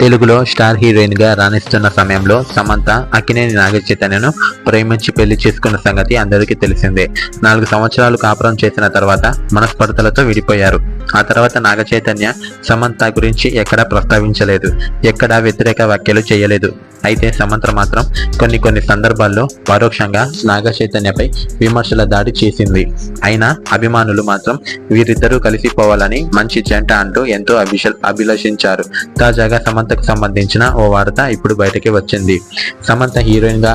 తెలుగులో స్టార్ హీరోయిన్గా రాణిస్తున్న సమయంలో సమంత అక్కినేని నాగ చైతన్యను ప్రేమించి పెళ్ళి చేసుకున్న సంగతి అందరికీ తెలిసిందే. నాలుగు సంవత్సరాలు కాపురం చేసిన తర్వాత మనస్పర్ధలతో విడిపోయారు. ఆ తర్వాత నాగచైతన్య సమంత గురించి ఎక్కడా ప్రస్తావించలేదు ఎక్కడా వ్యతిరేక వ్యాఖ్యలు చేయలేదు. అయితే సమంత మాత్రం కొన్ని కొన్ని సందర్భాల్లో పరోక్షంగా నాగచైతన్యపై విమర్శల దాడి చేసింది. అయినా అభిమానులు మాత్రం వీరిద్దరూ కలిసిపోవాలని మంచి జంట అంటూ ఎంతో అభిష అభిలషించారు. తాజాగా సమంతకు సంబంధించిన ఓ వార్త ఇప్పుడు బయటకి వచ్చింది. సమంత హీరోయిన్గా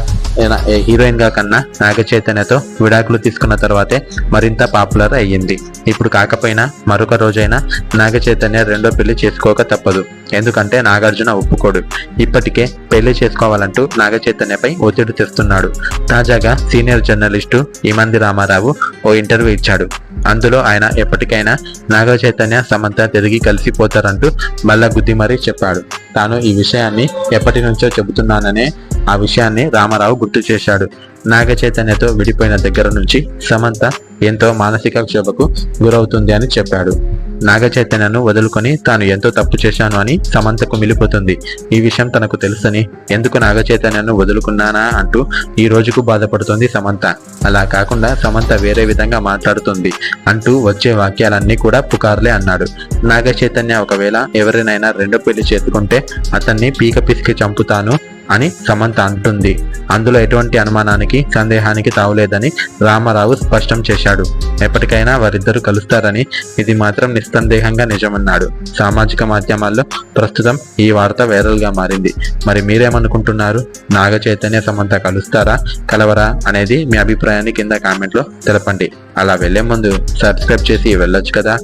హీరోయిన్గా కన్నా నాగచైతన్యతో విడాకులు తీసుకున్న తర్వాతే మరింత పాపులర్ అయ్యింది. ఇప్పుడు కాకపోయినా మరొక రోజైనా నాగ చైతన్య రెండో పెళ్ళి చేసుకోక తప్పదు. ఎందుకంటే నాగార్జున ఒప్పుకోడు. ఇప్పటికే పెళ్ళి చేసుకోవాలంటూ నాగ చైతన్యపై ఒత్తిడి తెస్తున్నాడు. తాజాగా సీనియర్ జర్నలిస్టు ఇమంది రామారావు ఓ ఇంటర్వ్యూ ఇచ్చాడు. అందులో ఆయన ఎప్పటికైనా నాగ చైతన్య సమంత తిరిగి కలిసిపోతారంటూ మళ్ళా గుద్ది మరీ చెప్పాడు. తాను ఈ విషయాన్ని ఎప్పటి నుంచో చెబుతున్నాననే ఆ విషయాన్ని రామారావు గుర్తు చేశాడు. నాగ చైతన్యతో విడిపోయిన దగ్గర నుంచి సమంత ఎంతో మానసిక క్షోభకు గురవుతుంది అని చెప్పాడు. నాగ చైతన్యను వదులుకొని తాను ఎంతో తప్పు చేశాను అని సమంతకు మిలిపోతుంది. ఈ విషయం తనకు తెలుసని ఎందుకు నాగ చైతన్యను వదులుకున్నానా అంటూ ఈ రోజుకు బాధపడుతుంది సమంత. అలా కాకుండా సమంత వేరే విధంగా మాట్లాడుతుంది అంటూ వచ్చే వాక్యాలన్నీ కూడా పుకార్లే అన్నాడు. నాగ చైతన్య ఒకవేళ ఎవరినైనా రెండో పెళ్ళి చేసుకుంటే అతన్ని పీక పిసికి చంపుతాను అని సమంత అంటుంది. అందులో ఎటువంటి అనుమానానికి సందేహానికి తావులేదని రామారావు స్పష్టం చేశాడు. ఎప్పటికైనా వారిద్దరూ కలుస్తారని ఇది మాత్రం నిస్సందేహంగా నిజమన్నాడు. సామాజిక మాధ్యమాల్లో ప్రస్తుతం ఈ వార్త వైరల్గా మారింది. మరి మీరేమనుకుంటున్నారు? నాగ చైతన్య సమంత కలుస్తారా కలవరా అనేది మీ అభిప్రాయాన్ని కింద కామెంట్లో తెలపండి. అలా వెళ్ళే ముందు సబ్స్క్రైబ్ చేసి వెళ్ళొచ్చు కదా.